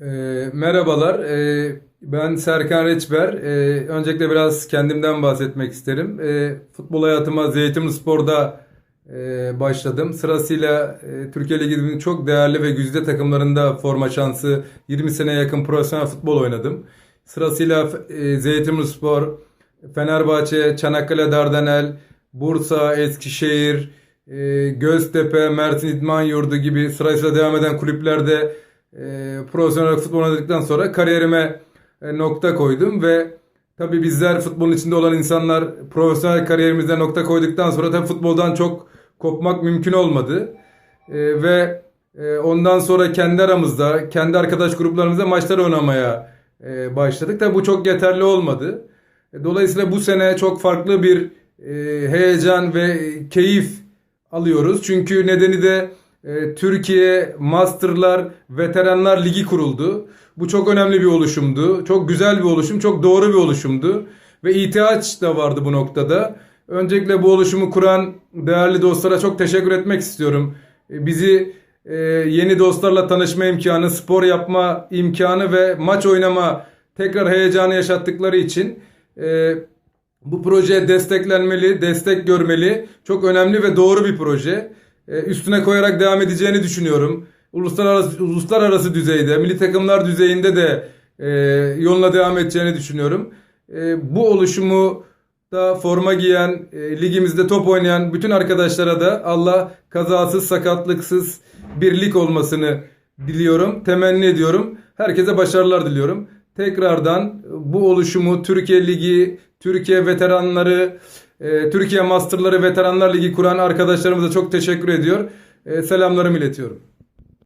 E, merhabalar, e, ben Serkan Reçber. E, öncelikle biraz kendimden bahsetmek isterim. E, futbol hayatıma Zeytinburnuspor'da e, başladım. Sırasıyla e, Türkiye Ligi'nin çok değerli ve güzide takımlarında forma şansı 20 seneye yakın profesyonel futbol oynadım. Sırasıyla e, Zeytinburnuspor, Fenerbahçe, Çanakkale Dardanel, Bursa, Eskişehir, e, Göztepe, Mersin İdman Yurdu gibi sırasıyla devam eden kulüplerde e, profesyonel futbol oynadıktan sonra kariyerime e, nokta koydum ve tabii bizler futbolun içinde olan insanlar profesyonel kariyerimize nokta koyduktan sonra tabii futboldan çok kopmak mümkün olmadı. E, ve e, ondan sonra kendi aramızda, kendi arkadaş gruplarımızda maçlar oynamaya e, başladık. Tabii bu çok yeterli olmadı. Dolayısıyla bu sene çok farklı bir e, heyecan ve keyif alıyoruz. Çünkü nedeni de e, Türkiye Masterlar Veteranlar Ligi kuruldu. Bu çok önemli bir oluşumdu. Çok güzel bir oluşum, çok doğru bir oluşumdu. Ve ihtiyaç da vardı bu noktada. Öncelikle bu oluşumu kuran değerli dostlara çok teşekkür etmek istiyorum. E, Bizi e, yeni dostlarla tanışma imkanı, spor yapma imkanı ve maç oynama tekrar heyecanı yaşattıkları için e, bu proje desteklenmeli, destek görmeli. Çok önemli ve doğru bir proje. Ee, Üstüne koyarak devam edeceğini düşünüyorum. Uluslararası uluslararası düzeyde, milli takımlar düzeyinde de e, yoluna devam edeceğini düşünüyorum. E, bu oluşumu da forma giyen, e, ligimizde top oynayan bütün arkadaşlara da Allah kazasız, sakatlıksız bir lig olmasını diliyorum, temenni ediyorum. Herkese başarılar diliyorum. Tekrardan bu oluşumu Türkiye Ligi, Türkiye Veteranları, e, Türkiye Masterları Veteranlar Ligi kuran arkadaşlarımıza çok teşekkür ediyor. E, Selamlarımı iletiyorum.